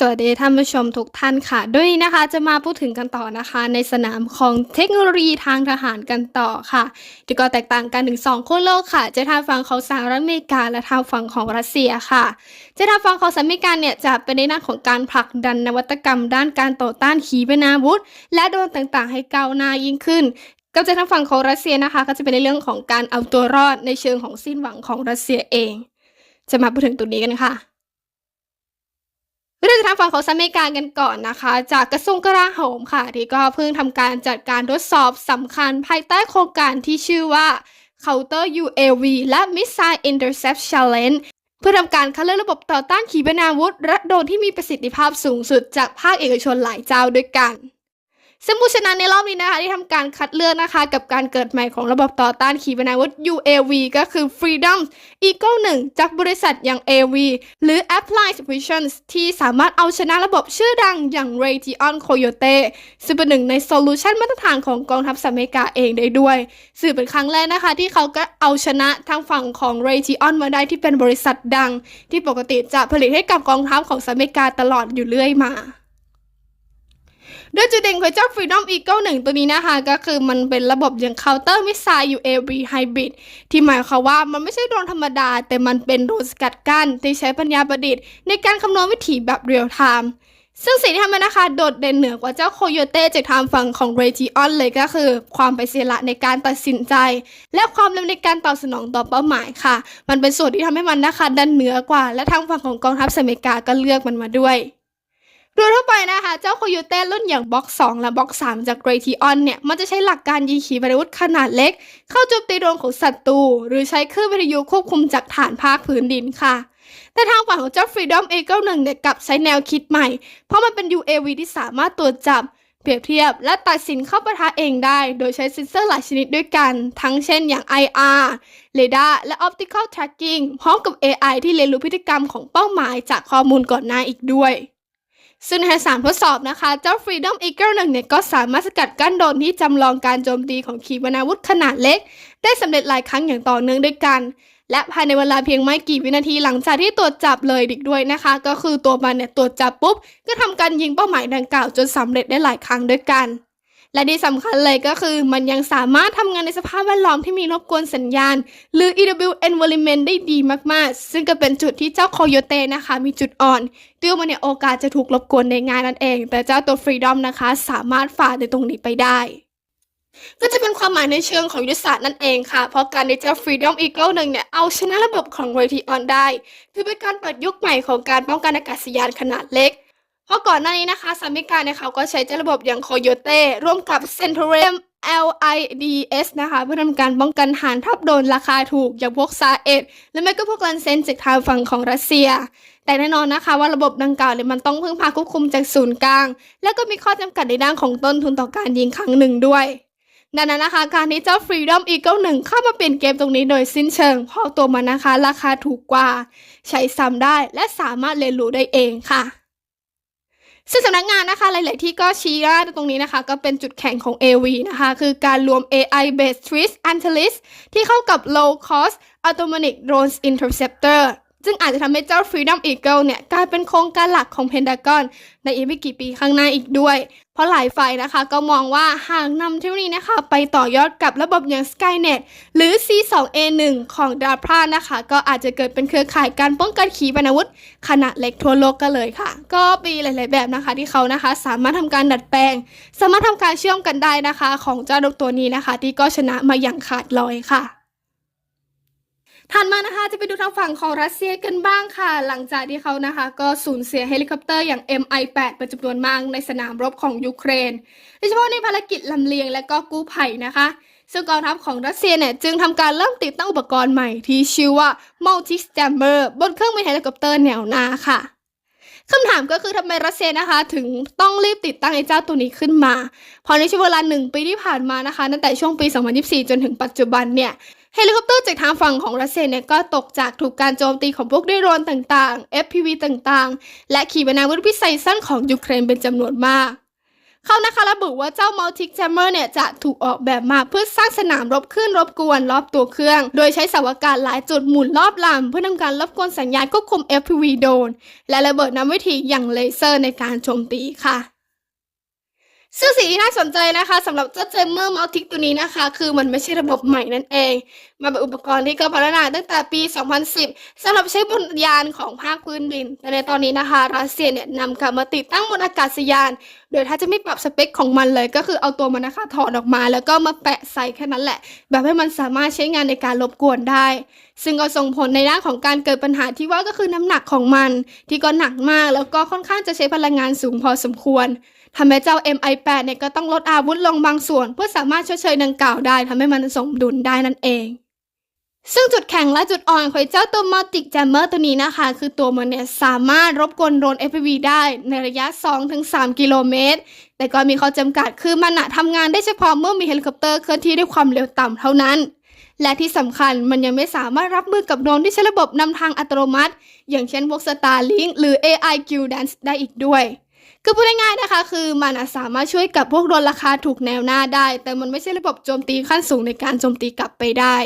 สวัสดีท่านผู้ชมทุกท่านค่ะ ด้วยนะคะจะมาพูดถึงกันต่อนะคะ ในสนามของเทคโนโลยีทางทหารกันต่อค่ะที่ก็แตกต่างกันถึง2ขั้วโลกค่ะ จะทางฝั่งของสหรัฐอเมริกา และทางฝั่งของรัสเซียค่ะ จะทางฝั่งของสหรัฐอเมริกาเนี่ยจะเป็นในด้าของการผลักดันนวัตกรรม ด้านการต่อต้านขีปนาวุธ และโดนต่างๆ ให้ก้าวหน้ายิ่งขึ้นก็จะทางฝั่งของรัสเซียนะคะ ก็จะเป็นในเรื่องของการเอาตัวรอดในเชิงของสิ้นหวังของรัสเซียเอง จะมาพูดถึงตรงนี้กันค่ะ เรื่องทางฝั่งของสหรัฐอเมริกากันก่อนนะคะ จากกระทรวงกลาโหมค่ะ ที่ก็เพิ่งทำการจัดการทดสอบสำคัญภายใต้โครงการที่ชื่อว่า Counter UAV และ Missile Intercept Challenge เพื่อทำการคัดเลือกระบบต่อต้านขีปนาวุธระโดนที่มีประสิทธิภาพสูงสุดจากภาคเอกชนหลายเจ้าด้วยกัน ซึ่งผู้ชนะในรอบนี้นะคะที่ทำการคัดเลือกนะคะ กับการเกิดใหม่ของระบบต่อต้านขีปนาวุธ UAV ก็คือ Freedom Eagle 1 จากบริษัทอย่าง AV หรือ Applied Visions ที่สามารถเอาชนะระบบชื่อดังอย่าง Raytheon Coyote ซึ่งเป็นหนึ่งในโซลูชันมาตรฐานของกองทัพสหรัฐอเมริกาเองได้ด้วย สื่อเป็นครั้งแรกนะคะ ที่เขาก็เอาชนะทางฝั่งของ Raytheon มาได้ที่เป็นบริษัทดัง ที่ปกติจะผลิตให้กับกองทัพของสหรัฐอเมริกาตลอดอยู่เรื่อยมา โดยจุดเด่นของเจ้า Freedom Eagle 1 ตัวนี้นะคะ ก็คือมันเป็นระบบอย่าง Counter Missile UAV Hybrid ที่หมายความว่ามันไม่ใช่โดรนธรรมดา แต่มันเป็นโดรนสกัดกั้นที่ใช้ปัญญาประดิษฐ์ในการคำนวณวิถีแบบเรียลไทม์ซึ่งสิ่งที่ทำให้นะคะ โดดเด่นเหนือกว่าเจ้าโคโยเต้จากทางฝั่งของ Raytheon เลยก็คือ ความไปเสียละในการตัดสินใจ และความเร็วในการตอบสนองต่อเป้าหมายค่ะ มันเป็นส่วนที่ทำให้มันนะคะดันเหนือกว่า และทางฝั่งของกองทัพสหรัฐอเมริกาก็เลือกมันมาด้วย โดยทั่วไปนะคะ เจ้าโคโยเต้รุ่นอย่างบล็อก 2 และบล็อก 3 จาก Raytheon เนี่ย มันจะใช้หลักการยิงขีปนาวุธขนาดเล็ก เข้าโจมตีโดรนของศัตรูหรือใช้คลื่นวิทยุควบคุมจากฐานภาคพื้นดินค่ะ แต่ทางฝั่งของเจ้า Freedom Eagle 1เนี่ยกลับใช้แนวคิดใหม่ เพราะมันเป็น UAV ที่สามารถตรวจจับ เปรียบเทียบ และตัดสินเข้าปะทะเองได้ โดยใช้เซ็นเซอร์หลายชนิดด้วยกัน ทั้งเช่นอย่าง IR เรดาร์และ Optical Tracking พร้อมกับ AI ที่เรียนรู้พฤติกรรมของเป้าหมายจากข้อมูลก่อนหน้าอีกด้วย ซึ่งในสามทดสอบนะคะ เจ้า Freedom Eagle 1เนี่ยก็สามารถสกัดกั้นโดนที่จำลองการโจมตีของขีปนาวุธขนาดเล็ก ได้สำเร็จหลายครั้งอย่างต่อเนื่องด้วยกัน และภายในเวลาเพียงไม่กี่วินาทีหลังจากที่ตรวจจับเลยดีกด้วยนะคะ ก็คือตัวมันเนี่ยตรวจจับปุ๊บ ก็ทำการยิงเป้าหมายดังกล่าวจนสำเร็จได้หลายครั้งด้วยกัน และที่สำคัญเลยก็คือมันยังสามารถทำงานในสภาพแวดล้อมที่มีรบกวนสัญญาณ หรือ EW environment ได้ดีมากๆ ซึ่งก็เป็นจุดที่เจ้าโคโยเตนะคะ มีจุดอ่อนตัวมันเนี่ยโอกาสจะถูกรบกวนในงานนั่นเอง แต่เจ้าตัว Freedom นะคะ สามารถฝ่าในตรงนี้ไปได้ก็จะเป็นความหมายในเชิงของยุทธศาสตร์นั่นเองค่ะ เพราะการที่เจ้า Freedom Eagle 1เนี่ย เอาชนะระบบของ Raytheon ได้ถือเป็นการเปิดยุคใหม่ของการป้องกันอากาศยานขนาดเล็ก เพราะก่อนหน้านี้นะคะสหรัฐอเมริกาเนี่ยเขาก็ใช้เจ้าระบบอย่าง Coyote ร่วมกับ Centurion LIDS นะคะ เพื่อทำการป้องกันฐานทัพโดนราคาถูกอย่างพวกซาเอ็ดและไม่ก็พวกลันเซนจากทางฝั่งของรัสเซีย แต่แน่นอนนะคะว่าระบบดังกล่าวเนี่ยมันต้องพึ่งพาควบคุมจากศูนย์กลาง และก็มีข้อจำกัดในด้านของต้นทุนต่อการยิงครั้งหนึ่งด้วยดังนั้นนะคะการที่เจ้า Freedom Eagle 1 เข้ามาเปลี่ยนเกมตรงนี้โดยสิ้นเชิง เพราะตัวมันนะคะ ราคาถูกกว่า ใช้ซ้ำได้และสามารถเรียนรู้ได้เองค่ะ ซึ่งสำนักงานนะคะหลาย ๆ ที่ก็ชี้ว่าตรงนี้นะคะ ก็เป็นจุดแข็งของ AV นะคะ คือการรวม AI based threat analyst ที่เข้ากับ low cost automatic drones interceptor ซึ่งอาจจะทำให้เจ้า Freedom Eagle เนี่ย กลายเป็นโครงการหลักของเพนทากอนในอีกไม่กี่ปีข้างหน้าอีกด้วย เพราะหลายฝ่ายนะคะก็มองว่าหากนำเทคโนโลยีนะคะ ไปต่อยอดกับระบบอย่าง Skynet หรือ C2A1 ของ DARPA นะคะ ก็อาจจะเกิดเป็นเครือข่ายการป้องกันขีปนาวุธขนาดเล็กทั่วโลกกันเลยค่ะ ก็มีหลาย ๆ แบบนะคะ ที่เขานะคะ สามารถทำการดัดแปลง สามารถทำการเชื่อมกันได้นะคะ ของเจ้านกตัวนี้นะคะ ที่ก็ชนะมาอย่างขาดลอยค่ะถัดมานะคะจะไปดูทางฝั่งของรัสเซียกันบ้างค่ะ หลังจากที่เขานะคะ ก็สูญเสียเฮลิคอปเตอร์อย่าง MI8 เป็นจำนวนมากในสนามรบของยูเครนโดยเฉพาะในภารกิจลำเลียงและก็กู้ภัยนะคะ ซึ่งกองทัพของรัสเซียเนี่ยจึงทำการเริ่มติดตั้งอุปกรณ์ใหม่ที่ชื่อว่า Multi Jammer บนเครื่องบินเฮลิคอปเตอร์แนวหน้าค่ะ คำถามก็คือทำไมรัสเซียนะคะ ถึงต้องรีบติดตั้งไอ้เจ้าตัวนี้ขึ้นมาเพราะในช่วงเวลาหนึ่งปีที่ผ่านมานะคะ ตั้งแต่ช่วงปี 2024 จนถึงปัจจุบันเนี่ยเฮลิคอปเตอร์จากทางฝั่งของรัสเซียเนี่ยก็ตกจากถูกการโจมตีของพวกด้วยโดรนต่างๆ FPV ต่างๆ และขีปนาวุธพิสัยสั้นของยูเครนเป็นจำนวนมาก เขานะคะระบุว่าเจ้า Multic Jammer เนี่ยจะถูกออกแบบมาเพื่อสร้างสนามรบขึ้นรบกวนรอบตัวเครื่อง โดยใช้สาอากาศหลายจุดหมุนรอบลำเพื่อทำการรบกวนสัญญาณควบคุม FPV โดน และระเบิดนำวิธีอย่างเลเซอร์ในการโจมตีค่ะ ซึ่งสิ่งที่น่าสนใจนะคะสำหรับเจ้า Jammer Multic ตัวนี้นะคะ คือมันไม่ใช่ระบบใหม่นั่นเอง มันเป็นอุปกรณ์ที่ก็พัฒนาตั้งแต่ปี 2010สำหรับใช้บนยานของภาคพื้นดิน แต่ในตอนนี้นะคะรัสเซียเนี่ยนำกลับมาติดตั้งบนอากาศยาน โดยถ้าจะไม่ปรับสเปคของมันเลย ก็คือเอาตัวมันนะคะถอดออกมา แล้วก็มาแปะใส่แค่นั้นแหละ แบบให้มันสามารถใช้งานในการรบกวนได้ ซึ่งก็ส่งผลในด้านของการเกิดปัญหาที่ว่าก็คือน้ำหนักของมัน ที่ก็หนักมากแล้วก็ค่อนข้างจะใช้พลังงานสูงพอสมควร ทำให้เจ้า MI8 เนี่ยก็ต้องลดอาวุธลงบางส่วน เพื่อสามารถชดเชยดังกล่าวได้ทำให้มันสมดุลได้นั่นเอง ซึ่งจุดแข็งและจุดอ่อนของเจ้าตัว Multic Jammer ตัวนี้นะคะ คือตัวมันเนี่ยสามารถรบกวนโดรน FPV ได้ในระยะ 2-3 กิโลเมตร แต่ก็มีข้อจำกัดคือมันอะทำงานได้เฉพาะเมื่อมีเฮลิคอปเตอร์เคลื่อนที่ด้วยความเร็วต่ำเท่านั้นและที่สำคัญมันยังไม่สามารถรับมือกับโดรนที่ใช้ระบบนำทางอัตโนมัติ อย่างเช่นพวก Starlink หรือ AI Q Dance ได้อีกด้วย คือพูดง่ายๆนะคะ คือมันสามารถช่วยกับพวกโดนราคาถูกแนวหน้าได้ แต่มันไม่ใช่ระบบโจมตีขั้นสูงในการโจมตีกลับไปได้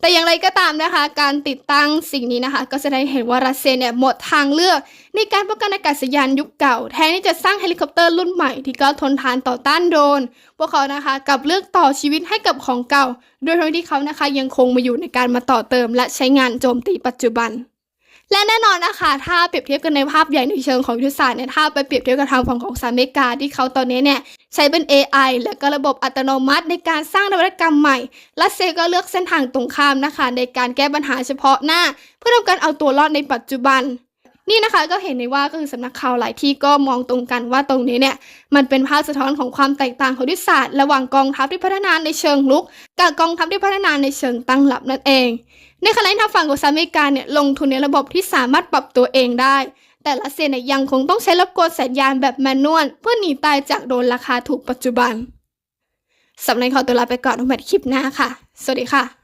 แต่อย่างไรก็ตามนะคะ การติดตั้งสิ่งนี้นะคะ ก็จะได้เห็นว่ารัสเซียเนี่ยหมดทางเลือก ในการป้องกันอากาศยานยุคเก่า แทนที่จะสร้างเฮลิคอปเตอร์รุ่นใหม่ที่ก็ทนทานต่อต้านโดน พวกเขานะคะกับเลือกต่อชีวิตให้กับของเก่า โดยทั้งที่เขานะคะยังคงมาอยู่ในการมาต่อเติม และใช้งานโจมตีปัจจุบัน และแน่นอนนะคะ ถ้าเปรียบเทียบกันในภาพใหญ่ในเชิงของยุทธศาสตร์เนี่ยถ้าไปเปรียบเทียบกับทางฝั่งของสหรัฐอเมริกาที่เขาตอนนี้เนี่ยใช้เป็น AI และก็ระบบอัตโนมัติในการสร้างนวัตกรรมใหม่ รัสเซียก็เลือกเส้นทางตรงข้ามนะคะ ในการแก้ปัญหาเฉพาะหน้า เพื่อทำการเอาตัวรอดในปัจจุบัน นี่นะคะก็เห็นได้ว่าก็คือสำนักข่าวหลายที่ก็มองตรงกันว่าตรงนี้เนี่ยมันเป็นภาพสะท้อนของความแตกต่างของยุทธศาสตร์ระหว่างกองทัพที่พัฒนาในเชิงลุก กับกองทัพที่พัฒนาในเชิงตั้งรับนั่นเอง ในขณะที่ทางฝั่งของสหรัฐอเมริกาเนี่ยลงทุนในระบบที่สามารถปรับตัวเองได้ แต่รัสเซียเนี่ยยังคงต้องใช้รบกวนสัญญาณแบบแมนนวลเพื่อหนีตายจากโดนราคาถูกปัจจุบันสำหรับขอตัวลาไปก่อนทุกแบบคลิปหน้าค่ะ สวัสดีค่ะ